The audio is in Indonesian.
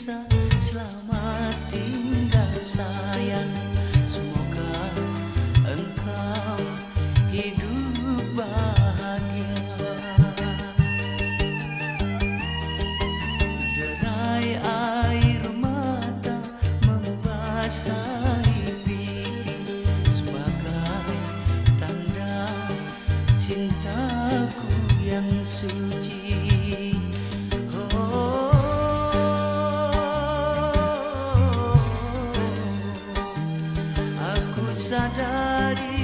bisa selamat tinggal sayang. Semoga engkau hidup bahagia. Derai air mata membasahi pipi. Sebagai tanda cintaku yang suci sadari